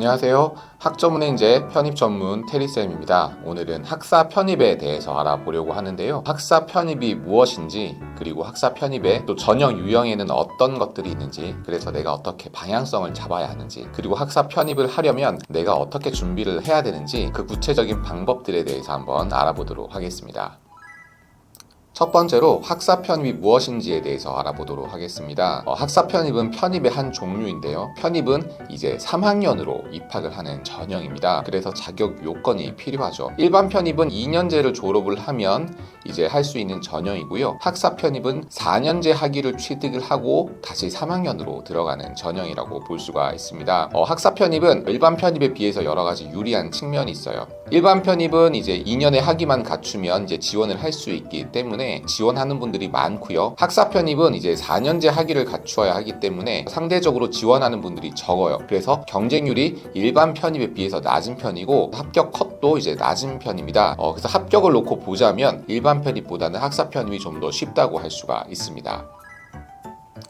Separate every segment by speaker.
Speaker 1: 안녕하세요. 학점은행제 편입 전문 테리쌤입니다. 오늘은 학사 편입에 대해서 알아보려고 하는데요. 학사 편입이 무엇인지, 그리고 학사 편입의 또 전형 유형에는 어떤 것들이 있는지, 그래서 내가 어떻게 방향성을 잡아야 하는지, 그리고 학사 편입을 하려면 내가 어떻게 준비를 해야 되는지 그 구체적인 방법들에 대해서 한번 알아보도록 하겠습니다. 첫 번째로 학사 편입이 무엇인지에 대해서 알아보도록 하겠습니다. 어, 학사 편입은 편입의 한 종류인데요. 편입은 이제 3학년으로 입학을 하는 전형입니다. 그래서 자격 요건이 필요하죠. 일반 편입은 2년제를 졸업을 하면 이제 할 수 있는 전형이고요. 학사 편입은 4년제 학위를 취득을 하고 다시 3학년으로 들어가는 전형이라고 볼 수가 있습니다. 어, 학사 편입은 일반 편입에 비해서 여러 가지 유리한 측면이 있어요. 일반 편입은 이제 2년의 학위만 갖추면 이제 지원을 할 수 있기 때문에 지원하는 분들이 많고요. 학사 편입은 이제 4년제 학위를 갖추어야 하기 때문에 상대적으로 지원하는 분들이 적어요. 그래서 경쟁률이 일반 편입에 비해서 낮은 편이고 합격 컷도 이제 낮은 편입니다. 어, 그래서 합격을 놓고 보자면 일반 편입보다는 학사 편입이 좀 더 쉽다고 할 수가 있습니다.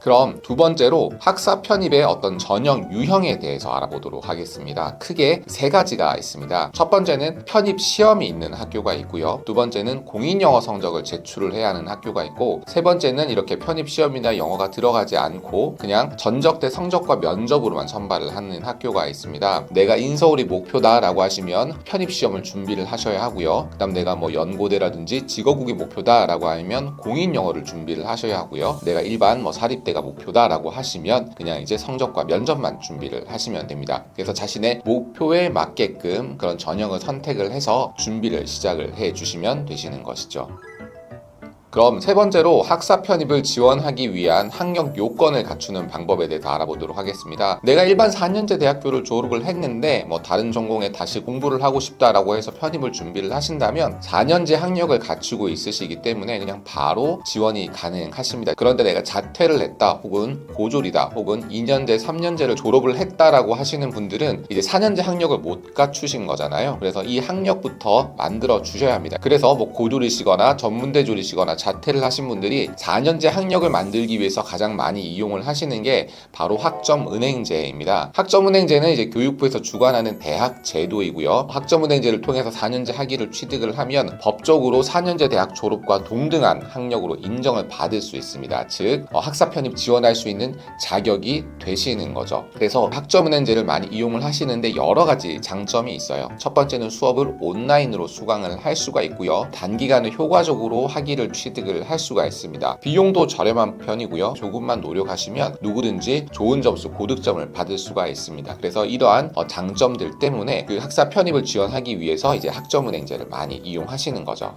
Speaker 1: 그럼 두 번째로 학사 편입의 어떤 전형 유형에 대해서 알아보도록 하겠습니다. 크게 세 가지가 있습니다. 첫 번째는 편입 시험이 있는 학교가 있고요. 두 번째는 공인 영어 성적을 제출을 해야 하는 학교가 있고 세 번째는 이렇게 편입 시험이나 영어가 들어가지 않고 그냥 전적 대 성적과 면접으로만 선발을 하는 학교가 있습니다. 내가 인서울이 목표다라고 하시면 편입 시험을 준비를 하셔야 하고요. 그다음 내가 뭐 연고대라든지 직어국이 목표다라고 하면 공인 영어를 준비를 하셔야 하고요. 내가 일반 뭐 사립 대 때가 목표다라고 하시면 그냥 이제 성적과 면접만 준비를 하시면 됩니다. 그래서 자신의 목표에 맞게끔 그런 전형을 선택을 해서 준비를 시작을 해 주시면 되시는 것이죠. 그럼 세 번째로 학사 편입을 지원하기 위한 학력 요건을 갖추는 방법에 대해서 알아보도록 하겠습니다. 내가 일반 4년제 대학교를 졸업을 했는데 뭐 다른 전공에 다시 공부를 하고 싶다라고 해서 편입을 준비를 하신다면 4년제 학력을 갖추고 있으시기 때문에 그냥 바로 지원이 가능하십니다. 그런데 내가 자퇴를 했다 혹은 고졸이다 혹은 2년제, 3년제를 졸업을 했다라고 하시는 분들은 이제 4년제 학력을 못 갖추신 거잖아요. 그래서 이 학력부터 만들어 주셔야 합니다. 그래서 뭐 고졸이시거나 전문대졸이시거나 자퇴를 하신 분들이 4년제 학력을 만들기 위해서 가장 많이 이용을 하시는 게 바로 학점은행제입니다. 학점은행제는 이제 교육부에서 주관하는 대학 제도이고요. 학점은행제를 통해서 4년제 학위를 취득을 하면 법적으로 4년제 대학 졸업과 동등한 학력으로 인정을 받을 수 있습니다. 즉 어, 학사 편입 지원할 수 있는 자격이 되시는 거죠. 그래서 학점은행제를 많이 이용을 하시는데 여러 가지 장점이 있어요. 첫 번째는 수업을 온라인으로 수강을 할 수가 있고요. 단기간에 효과적으로 학위를 취 취득을 할 수가 있습니다. 비용도 저렴한 편이고요. 조금만 노력하시면 누구든지 좋은 점수 고득점을 받을 수가 있습니다. 그래서 이러한 어, 장점들 때문에 그 학사 편입을 지원하기 위해서 이제 학점은행제를 많이 이용하시는 거죠.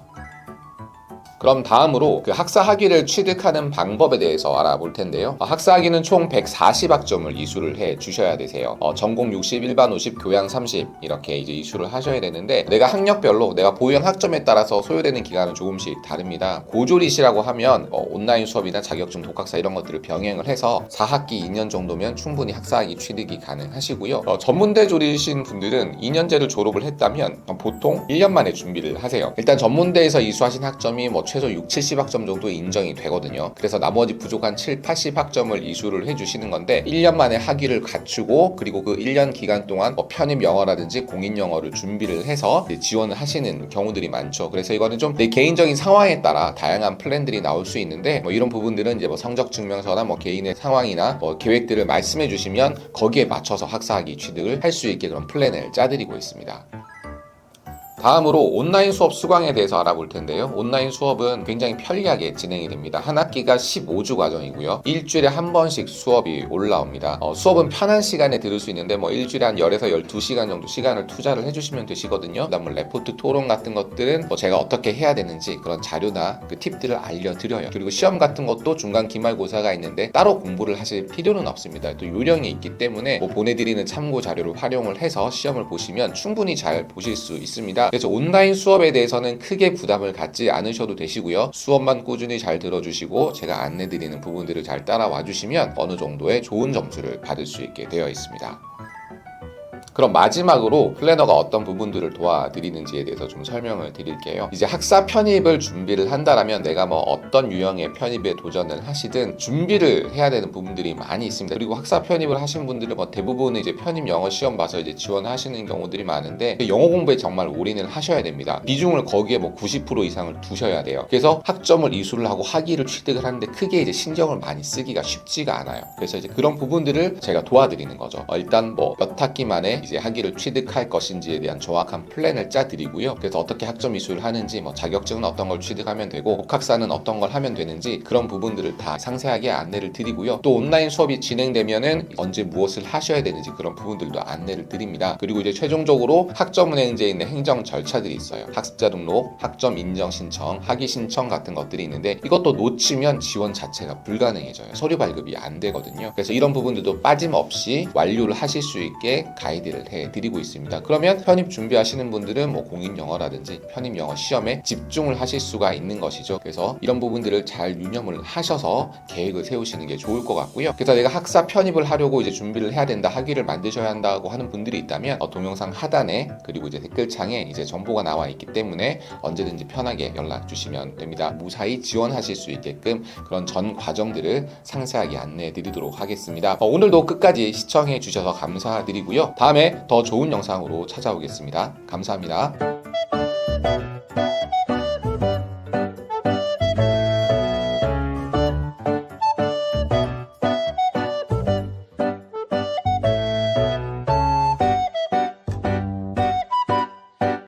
Speaker 1: 그럼 다음으로 그 학사 학위를 취득하는 방법에 대해서 알아볼 텐데요. 어, 학사 학위는 총 140학점을 이수를 해 주셔야 되세요. 어, 전공 60, 일반 50, 교양 30 이렇게 이제 이수를 하셔야 되는데 내가 학력별로 내가 보유한 학점에 따라서 소요되는 기간은 조금씩 다릅니다. 고졸이시라고 하면 어, 온라인 수업이나 자격증 독학사 이런 것들을 병행을 해서 4학기 2년 정도면 충분히 학사 학위 취득이 가능하시고요. 어, 전문대 졸이신 분들은 2년제를 졸업을 했다면 보통 1년 만에 준비를 하세요. 일단 전문대에서 이수하신 학점이 뭐 최소 6, 70학점 정도 인정이 되거든요. 그래서 나머지 부족한 7, 80학점을 이수를 해주시는 건데 1년 만에 학위를 갖추고 그리고 그 1년 기간 동안 뭐 편입 영어라든지 공인 영어를 준비를 해서 지원을 하시는 경우들이 많죠. 그래서 이거는 좀 내 개인적인 상황에 따라 다양한 플랜들이 나올 수 있는데 뭐 이런 부분들은 이제 뭐 성적 증명서나 뭐 개인의 상황이나 뭐 계획들을 말씀해 주시면 거기에 맞춰서 학사학위 취득을 할 수 있게 그런 플랜을 짜드리고 있습니다. 다음으로 온라인 수업 수강에 대해서 알아볼 텐데요. 온라인 수업은 굉장히 편리하게 진행이 됩니다. 한 학기가 15주 과정이고요. 일주일에 한 번씩 수업이 올라옵니다. 어, 수업은 편한 시간에 들을 수 있는데 뭐 일주일에 한 10에서 12시간 정도 시간을 투자를 해주시면 되시거든요. 그다음 뭐 레포트 토론 같은 것들은 뭐 제가 어떻게 해야 되는지 그런 자료나 그 팁들을 알려드려요. 그리고 시험 같은 것도 중간 기말고사가 있는데 따로 공부를 하실 필요는 없습니다. 또 요령이 있기 때문에 뭐 보내드리는 참고 자료를 활용을 해서 시험을 보시면 충분히 잘 보실 수 있습니다. 그래서 온라인 수업에 대해서는 크게 부담을 갖지 않으셔도 되시고요. 수업만 꾸준히 잘 들어주시고 제가 안내드리는 부분들을 잘 따라와 주시면 어느 정도의 좋은 점수를 받을 수 있게 되어 있습니다. 그럼 마지막으로 플래너가 어떤 부분들을 도와드리는지에 대해서 좀 설명을 드릴게요. 이제 학사 편입을 준비를 한다라면 내가 뭐 어떤 유형의 편입에 도전을 하시든 준비를 해야 되는 부분들이 많이 있습니다. 그리고 학사 편입을 하신 분들은 뭐 대부분은 이제 편입 영어 시험 봐서 이제 지원하시는 경우들이 많은데 영어 공부에 정말 올인을 하셔야 됩니다. 비중을 거기에 뭐 90% 이상을 두셔야 돼요. 그래서 학점을 이수를 하고 학위를 취득을 하는데 크게 이제 신경을 많이 쓰기가 쉽지가 않아요. 그래서 이제 그런 부분들을 제가 도와드리는 거죠. 어, 일단 뭐 몇 학기 만에 이제 학위를 취득할 것인지에 대한 정확한 플랜을 짜드리고요. 그래서 어떻게 학점 이수를 하는지 뭐 자격증은 어떤 걸 취득하면 되고 복학사는 어떤 걸 하면 되는지 그런 부분들을 다 상세하게 안내를 드리고요. 또 온라인 수업이 진행되면은 언제 무엇을 하셔야 되는지 그런 부분들도 안내를 드립니다. 그리고 이제 최종적으로 학점 은행제에 있는 행정 절차들이 있어요. 학습자 등록, 학점 인정 신청, 학위 신청 같은 것들이 있는데 이것도 놓치면 지원 자체가 불가능해져요. 서류 발급이 안 되거든요. 그래서 이런 부분들도 빠짐없이 완료를 하실 수 있게 가이드 를 해 드리고 있습니다. 그러면 편입 준비하시는 분들은 뭐 공인 영어라든지 편입 영어 시험에 집중을 하실 수가 있는 것이죠. 그래서 이런 부분들을 잘 유념을 하셔서 계획을 세우시는 게 좋을 것 같고요. 그래서 내가 학사 편입을 하려고 이제 준비를 해야 된다, 학위를 만드셔야 한다고 하는 분들이 있다면 어, 동영상 하단에 그리고 이제 댓글창에 이제 정보가 나와 있기 때문에 언제든지 편하게 연락 주시면 됩니다. 무사히 지원하실 수 있게끔 그런 전 과정들을 상세하게 안내해 드리도록 하겠습니다. 어, 오늘도 끝까지 시청해 주셔서 감사드리고요. 다음에 더 좋은 영상으로 찾아오겠습니다. 감사합니다.